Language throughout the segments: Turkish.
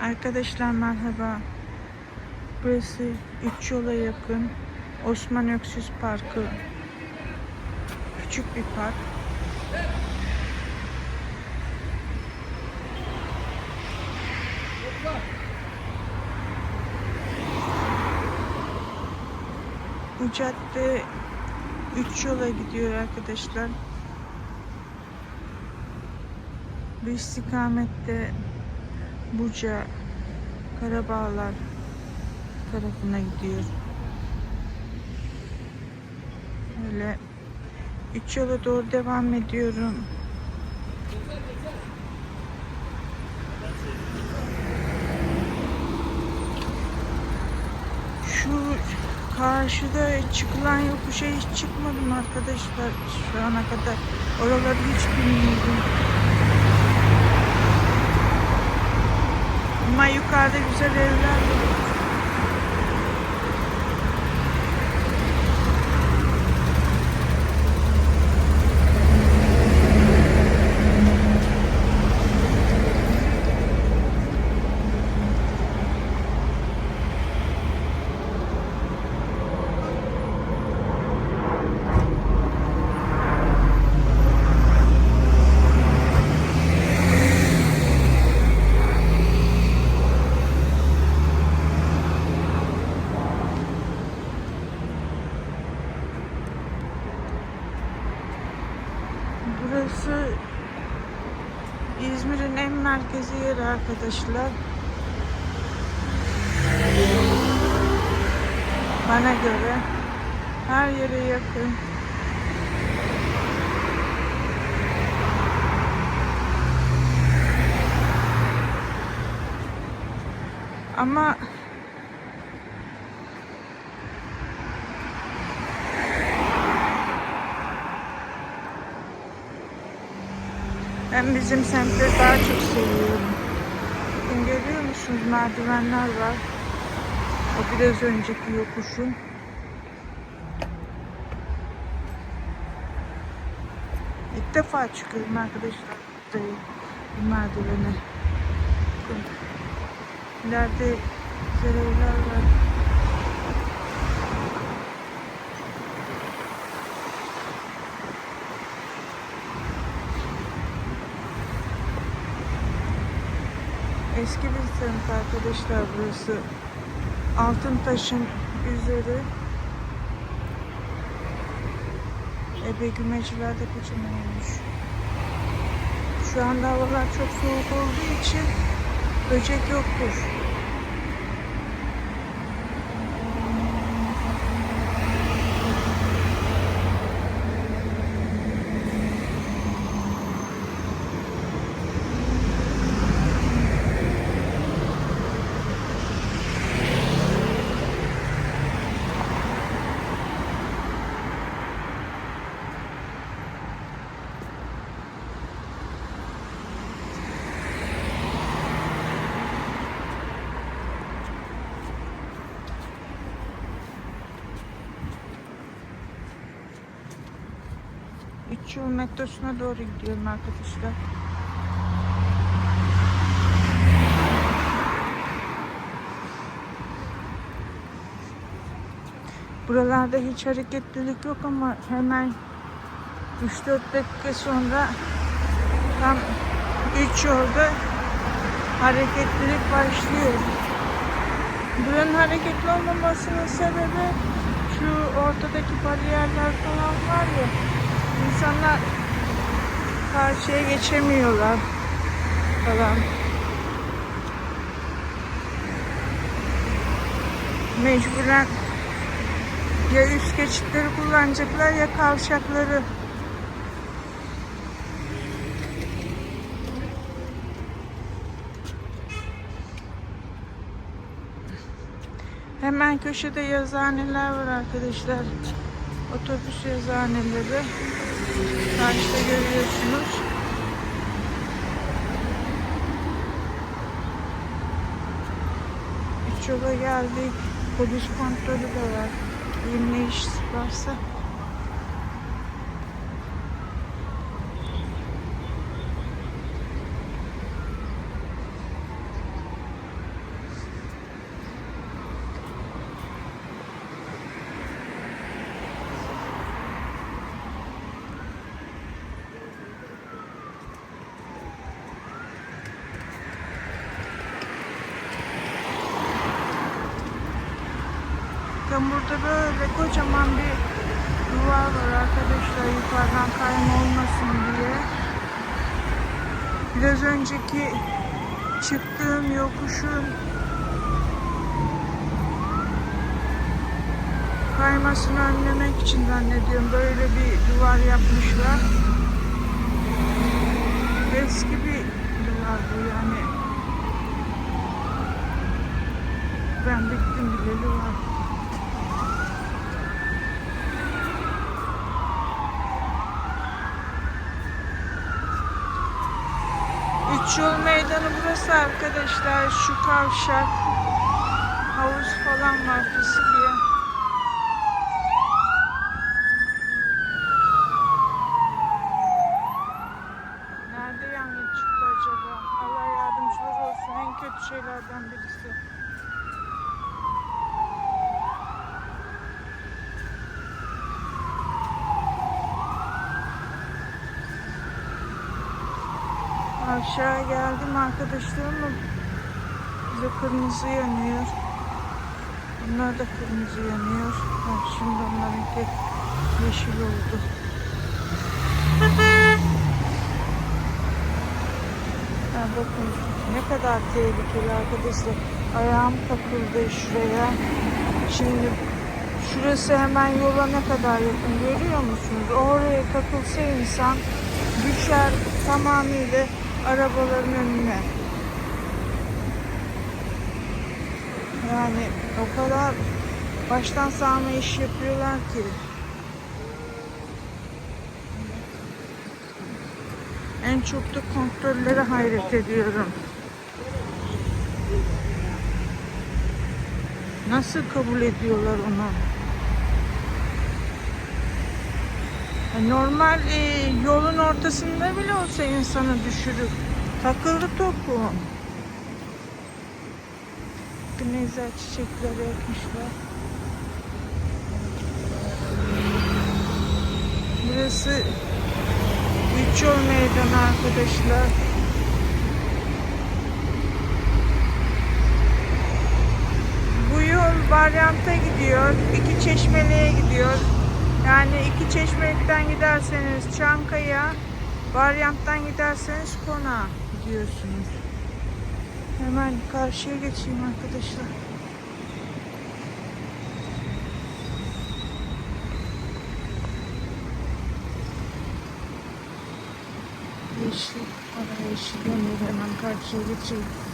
Arkadaşlar merhaba. Burası üç yola yakın Osman Öksüz Parkı. Küçük bir park. Bu cadde üç yola gidiyor arkadaşlar. Bu istikamette Buca, Karabağlar tarafına gidiyor. Öyle üç yola doğru devam ediyorum. Şu karşıda çıkılan yokuşa hiç çıkmadım arkadaşlar şu ana kadar. Oraları hiç bilmiyorum. Ama yukarıda güzel evler var. Burası İzmir'in en merkezi yeri arkadaşlar. Bana göre her yere yakın. Ama Ben bizim semtleri daha çok seviyorum. Bakın görüyor musunuz merdivenler var. O biraz önceki yokuşun. İlk defa çıkıyorum arkadaşlar. Bu merdivene. İleride güzel evler var. Eski bir semt arkadaşlar burası. Altın taşın üzeri. Ebe gümeciler de kocaman olmuş. Şu anda havalar çok soğuk olduğu için böcek yoktur. Yol metrosuna doğru gidiyorum arkadaşlar. Buralarda hiç hareketlilik yok ama hemen 3-4 dakika sonra tam 3 yolda hareketlilik başlıyor. Buranın hareketli olmamasının sebebi şu ortadaki bariyerler falan var ya insanlar karşıya geçemiyorlar falan. Mecburen ya üst geçitleri kullanacaklar ya kavşakları. Hemen köşede yazıhaneler var arkadaşlar. Otobüs yazıhaneleri. Karşıda görüyorsunuz. Üç yola geldik. Polis kontrolü de var. Ne iş varsa. Bakın burada böyle kocaman bir duvar var arkadaşlar yukarıdan kayma olmasın diye. Biraz önceki çıktığım yokuşun kaymasını önlemek için zannediyorum böyle bir duvar yapmışlar. Eski bir duvar bu yani. Ben bittim bileli var. Yol meydanı burası arkadaşlar. Şu kavşak. Havuz falan var fasulye. Aşağı geldim arkadaşlarımla bize kırmızı yanıyor. Bunlar da kırmızı yanıyor. Ha, şimdi onlarınki yeşil oldu. Ha, bakın ne kadar tehlikeli arkadaşlar. Ayağım takıldı şuraya. Şimdi şurası hemen yola ne kadar yakın görüyor musunuz? Oraya takılsa insan düşer tamamıyla arabaların önüne. Yani o kadar baştan sağma iş yapıyorlar ki. En çok da kontrollere hayret ediyorum. Nasıl kabul ediyorlar onu? Ya Normal e, yolun ortasında bile olsa insanı düşürür. Takıldı topu. Güneşler çiçekleri ekmişler. Burası Üç yol meydanı arkadaşlar. Bu yol varyanta gidiyor. iki çeşmeliğe gidiyor. Yani iki çeşmelikten giderseniz Çankaya, varyanttan giderseniz Kona gidiyorsunuz. Hemen karşıya geçeyim arkadaşlar. Yeşil, ara yeşil hemen karşıya geçeyim.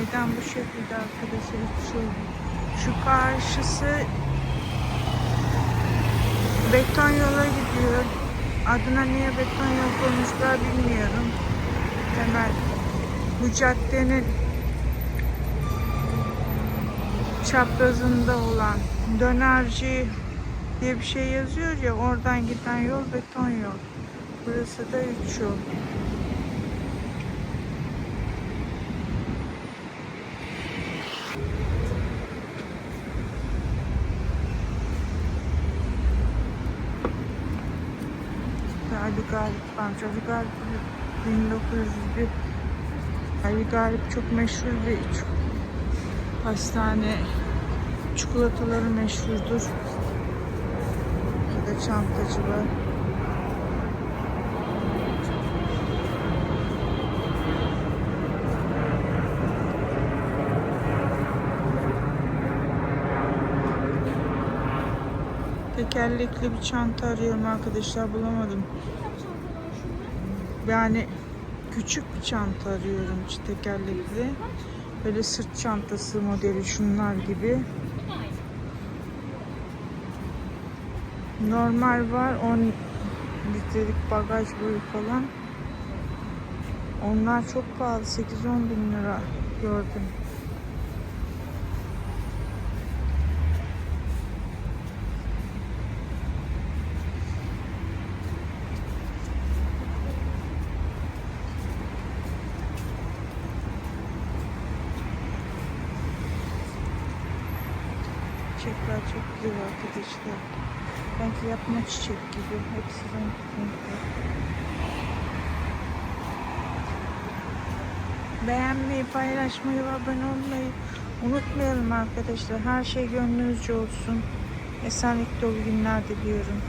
Meydan bu şekilde arkadaşlar. Şu, şu karşısı beton yola gidiyor. Adına niye beton yol koymuşlar bilmiyorum. Hemen bu caddenin çaprazında olan dönerci diye bir şey yazıyor ya oradan giden yol beton yol. Burası da üç yol. Ali Galip amca. Ali Galip 1901 Ali Galip çok meşhur çu- pastane çikolataları meşhurdur. Burada çantacı var. Tekerlekli bir çanta arıyorum arkadaşlar bulamadım. Yani küçük bir çanta arıyorum tekerlekli. Böyle sırt çantası modeli şunlar gibi. Normal var 10 litrelik bagaj boyu falan. Onlar çok pahalı 8-10 bin lira gördüm. Çiçekler çok güzel arkadaşlar. Sanki yapma çiçek gibi. Hepsi renkli. Beğenmeyi, paylaşmayı ve abone olmayı unutmayalım arkadaşlar. Her şey gönlünüzce olsun. Esenlik dolu günler diliyorum.